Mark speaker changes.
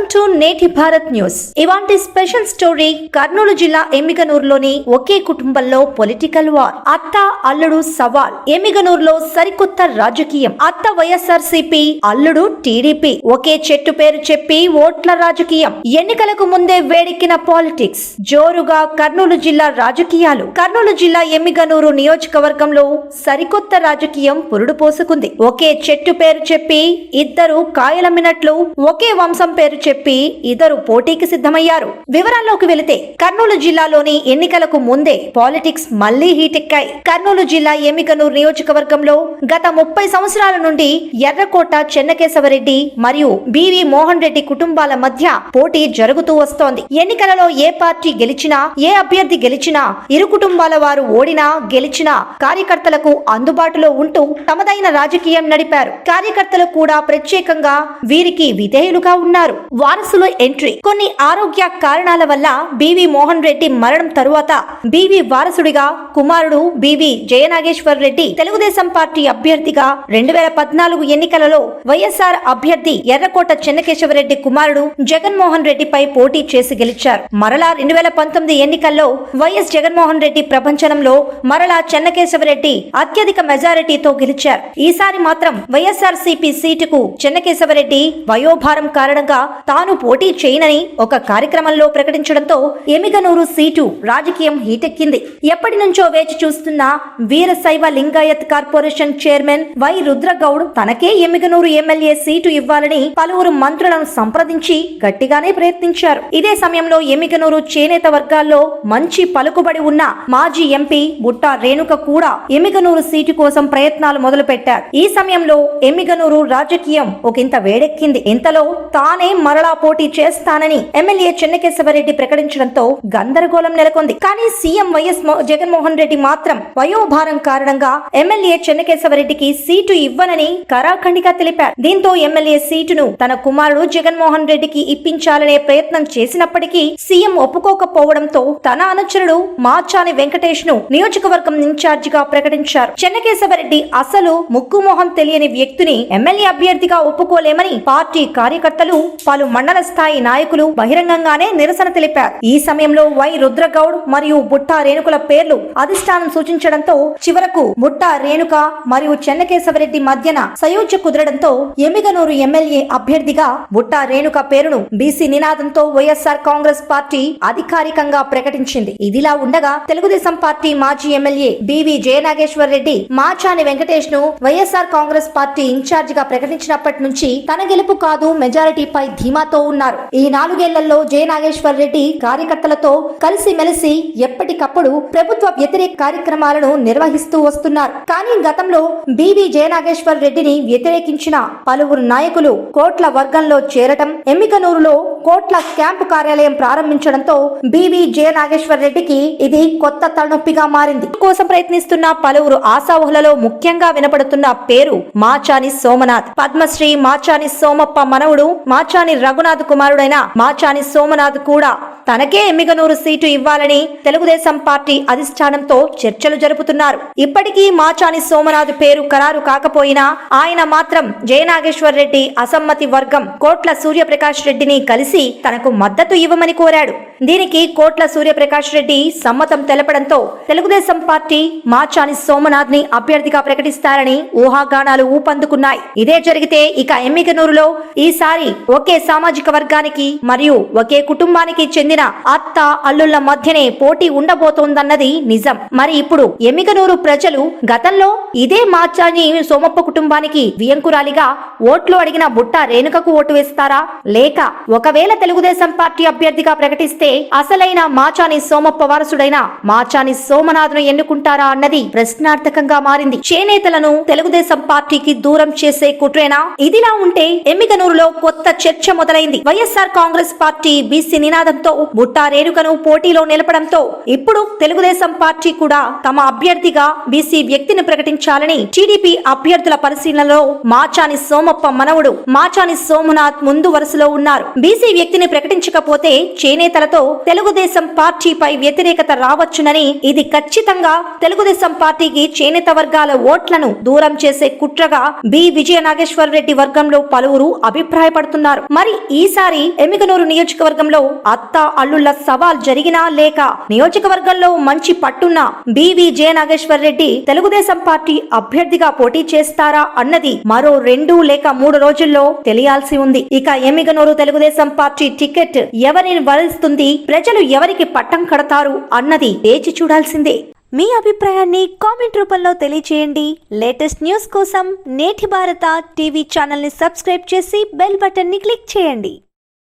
Speaker 1: Welcome to నేటి Bharat news. ఇవాంటి special story Kurnool జిల్లా ఎమ్మిగనూరులోని ఒకే కుటుంబంలో పొలిటికల్ వార్. అత్త అల్లుడు సవాల్. ఎమ్మిగనూరులో సరికొత్త రాజకీయం. అత్త వైఎస్ఆర్ సిపి అల్లుడు టీడీపీ. ఒకే చెట్టు పేరు చెప్పి ఓట్ల రాజకీయం. ఎన్నికలకు ముందే వేడెక్కిన పాలిటిక్స్. జోరుగా కర్నూలు జిల్లా రాజకీయాలు. కర్నూలు జిల్లా ఎమ్మిగనూరు నియోజకవర్గంలో సరికొత్త రాజకీయం పురుడు పోసుకుంది. ఒకే చెట్టు పేరు చెప్పి ఇద్దరు కాయలమ్మినట్లు ఒకే వంశం పేరు చెప్పి చెప్పి ఇద్దరు పోటీకి సిద్ధమయ్యారు. వివరాల్లోకి వెళితే కర్నూలు జిల్లాలోని ఎన్నికలకు ముందే పాలిటిక్స్ మళ్ళీ హీటెక్కాయి. కర్నూలు జిల్లా ఎమ్మికనూరు నియోజకవర్గంలో గత ముప్పై సంవత్సరాల నుండి ఎర్రకోట చెన్నకేశవరెడ్డి మరియు బివి మోహన్ రెడ్డి కుటుంబాల మధ్య పోటీ జరుగుతూ వస్తోంది. ఎన్నికలలో ఏ పార్టీ గెలిచినా ఏ అభ్యర్థి గెలిచినా ఇరు కుటుంబాల వారు ఓడినా గెలిచినా కార్యకర్తలకు అందుబాటులో ఉంటూ తమదైన రాజకీయం నడిపారు. కార్యకర్తలు కూడా ప్రత్యేకంగా వీరికి విధేయులుగా ఉన్నారు. వారసుల ఎంట్రీ. కొన్ని ఆరోగ్య కారణాల వల్ల బివి మోహన్ రెడ్డి మరణం తరువాత బివి వారసుడిగా కుమారుడు బివి జయనాగేశ్వర్ రెడ్డి తెలుగుదేశం పార్టీ అభ్యర్థిగా రెండు వేల పద్నాలుగు ఎన్నికలలో వైఎస్ఆర్ అభ్యర్థి ఎర్రకోట చెన్నకేశవరెడ్డి కుమారుడు జగన్మోహన్ రెడ్డిపై పోటీ చేసి గెలిచారు. మరలా రెండు వేల పంతొమ్మిది ఎన్నికల్లో వైఎస్ జగన్మోహన్ రెడ్డి ప్రపంచంలో మరలా చెన్నకేశవరెడ్డి అత్యధిక మెజారిటీతో గెలిచారు. ఈసారి మాత్రం వైఎస్ఆర్ సిపి సీటుకు చెన్నకేశవరెడ్డి వయోభారం కారణంగా తాను పోటీ చేయనని ఒక కార్యక్రమంలో ప్రకటించడంతో ఎమిగనూరు సీటు రాజకీయం హీటెక్కింది. ఎప్పటి నుంచో వేచి చూస్తున్న Veerashaiva Lingayat corporation chairman Y Rudragoud తనకే ఎమ్మిగనూరు ఎమ్మెల్యే సీటు ఇవ్వాలని పలువురు మంత్రులను సంప్రదించి గట్టిగానే ప్రయత్నించారు. ఇదే సమయంలో ఎమ్మిగనూరు చేనేత వర్గాల్లో మంచి పలుకుబడి ఉన్న మాజీ ఎంపీ బుట్టా రేణుక కూడా ఎమ్మిగనూరు సీటు కోసం ప్రయత్నాలు మొదలుపెట్టారు. ఈ సమయంలో ఎమ్మిగనూరు రాజకీయం ఒకంత వేడెక్కింది. ఇంతలో తానే మరలా పోటీ చేస్తానని ఎమ్మెల్యే చెన్నకేశవరెడ్డి ప్రకటించడంతో గందరగోళం నెలకొంది. కానీ సీఎం వైఎస్ జగన్మోహన్ రెడ్డి మాత్రం వయోభారం కారణంగా ఎమ్మెల్యే చెన్నకేశవరెడ్డికి సీటు ఇవ్వనని కరాఖండిగా తెలిపారు. దీంతో ఎమ్మెల్యే సీటును తన కుమారుడు జగన్మోహన్ రెడ్డికి ఇప్పించాలనే ప్రయత్నం చేసినప్పటికీ సీఎం ఒప్పుకోకపోవడంతో తన అనుచరుడు మాచాని వెంకటేష్ను నియోజకవర్గం ఇన్ఛార్జిగా ప్రకటించారు. చెన్నకేశవరెడ్డి అసలు ముక్కు మొహం తెలియని వ్యక్తిని ఎమ్మెల్యే అభ్యర్థిగా ఒప్పుకోలేమని పార్టీ కార్యకర్తలు పలు మండల స్థాయి నాయకులు బహిరంగంగానే నిరసన తెలిపారు. ఈ సమయంలో వై రుద్రగౌడ్ మరియు బుట్టా రేణుకుల పేర్లు అధిష్టానం సూచించడంతో చివరకు బుట్టా రేణుక మరియు చెన్నకేశవరెడ్డి మధ్యన సయోధ్య కుదరడంతో ఎమిగనూరు ఎమ్మెల్యే అభ్యర్థిగా బుట్టా రేణుక పేరును బీసీ నినాదంతో వైఎస్ఆర్ కాంగ్రెస్ పార్టీ అధికారికంగా ప్రకటించింది. ఇదిలా ఉండగా తెలుగుదేశం పార్టీ మాజీ ఎమ్మెల్యే బివి జయనాగేశ్వర్ రెడ్డి మాచాని వెంకటేష్ను వైఎస్ఆర్ కాంగ్రెస్ పార్టీ ఇన్ఛార్జిగా ప్రకటించినప్పటి నుంచి తన గెలుపు కాదు మెజారిటీపై ధీమాతో ఉన్నారు. ఈ నాలుగేళ్ళలో జయనాగేశ్వర్ రెడ్డి కార్యకర్తలతో కలిసి మెలిసి ఎప్పటికప్పుడు ప్రభుత్వ వ్యతిరేక కార్యక్రమాలను నిర్వహిస్తూ వస్తున్నారు. కానీ గతంలో బివి జయనాగేశ్వర్ రెడ్డిని వ్యతిరేకించిన పలువురు నాయకులు కోట్ల వర్గంలో చేరటం ఎమ్మికనూరులో కోట్ల క్యాంపు కార్యాలయం ప్రారంభించడంతో బివి జయనాగేశ్వర్ రెడ్డికి ఇది కొత్త తలనొప్పిగా మారింది. కోసం ప్రయత్నిస్తున్న పలువురు ఆశావుహులలో ముఖ్యంగా వినపడుతున్న పేరు మాచాని సోమనాథ్. పద్మశ్రీ మాచాని సోమప్ప మనవుడు మాచాని రఘునాథ్ కుమారుడైన మాచాని సోమనాథ్ కూడా తనకే ఎమ్మిగనూరు సీటు ఇవ్వాలని తెలుగుదేశం పార్టీ అధిష్టానంతో చర్చలు జరుపుతున్నారు. ఇప్పటికీ మాచాని సోమనాథ్ పేరు ఖరారు కాకపోయినా ఆయన మాత్రం జయనాగేశ్వర్ రెడ్డి అసమ్మతి వర్గం కోట్ల సూర్యప్రకాష్ రెడ్డిని కలిసి తనకు మద్దతు ఇవ్వమని కోరాడు. దీనికి కోట్ల సూర్యప్రకాష్ రెడ్డి సమ్మతం తెలపడంతో తెలుగుదేశం పార్టీ మాచాని సోమనాథ్ని అభ్యర్థిగా ప్రకటిస్తారని ఊహాగానాలు ఊపందుకున్నాయి. ఇదే జరిగితే ఇక ఎమ్మికనూరులో ఈసారి ఒకే సామాజిక వర్గానికి మరియు ఒకే కుటుంబానికి చెందిన అత్త అల్లుళ్ళ మధ్యనే పోటీ ఉండబోతోందన్నది నిజం. మరి ఇప్పుడు ఎమ్మికనూరు ప్రజలు గతంలో ఇదే మాచాని సోమప్ప కుటుంబానికి వియంకురాలిగా ఓట్లు అడిగిన బుట్ట రేణుకకు ఓటు వేస్తారా? లేక ఒకవేళ తెలుగుదేశం పార్టీ అభ్యర్థిగా ప్రకటిస్తే అసలైన మాచాని సోమప్ప వారసుడైన మాచాని సోమనాథ్ను ఎన్నుకుంటారా అన్నది ప్రశ్నార్థకంగా మారింది. చేనేతలను తెలుగుదేశం పార్టీకి దూరం చేసే కుట్రేనా? ఇదిలా ఉంటే ఎమ్మిగనూరులో కొత్త చర్చ మొదలైంది. వైఎస్ఆర్ కాంగ్రెస్ పార్టీ బీసీ నినాదంతో బుట్టా రేణుకను పోటీలో నిలపడంతో ఇప్పుడు తెలుగుదేశం పార్టీ కూడా తమ అభ్యర్థిగా బీసీ వ్యక్తిని ప్రకటించాలని టీడీపీ అభ్యర్థుల పరిశీలనలో మాచాని సోమప్ప మనవుడు మాచాని సోమనాథ్ ముందు వరుసలో ఉన్నారు. బీసీ వ్యక్తిని ప్రకటించకపోతే చేనేతలతో వర్గంలో తెలుగుదేశం పార్టీపై వ్యతిరేకత రావచ్చునని ఇది ఖచ్చితంగా తెలుగుదేశం పార్టీకి చేనేత వర్గాల ఓట్లను దూరం చేసే కుట్రగా బి. విజయ నాగేశ్వర్ రెడ్డి వర్గంలో పలువురు అభిప్రాయపడుతున్నారు. మరి ఈసారి ఎమిగనూరు నియోజకవర్గంలో అత్త అల్లుళ్ళ సవాల్ జరిగినా లేక నియోజకవర్గంలో మంచి పట్టున్న బివి జయ నాగేశ్వర్ రెడ్డి తెలుగుదేశం పార్టీ అభ్యర్థిగా పోటీ చేస్తారా అన్నది మరో రెండు లేక మూడు రోజుల్లో తెలియాల్సి ఉంది. ఇక ఎమిగనూరు తెలుగుదేశం పార్టీ టికెట్ ఎవరిని వరిస్తుంది? ప్రజలు ఎవరికి పట్టం కడతారు అన్నది వేచి చూడాల్సిందే. మీ అభిప్రాయాన్ని కామెంట్ రూపంలో తెలియజేయండి లేటెస్ట్ న్యూస్ కోసం నేటి భారత టీవీ ఛానల్ని సబ్స్క్రైబ్ చేసి బెల్ బటన్ని క్లిక్ చేయండి.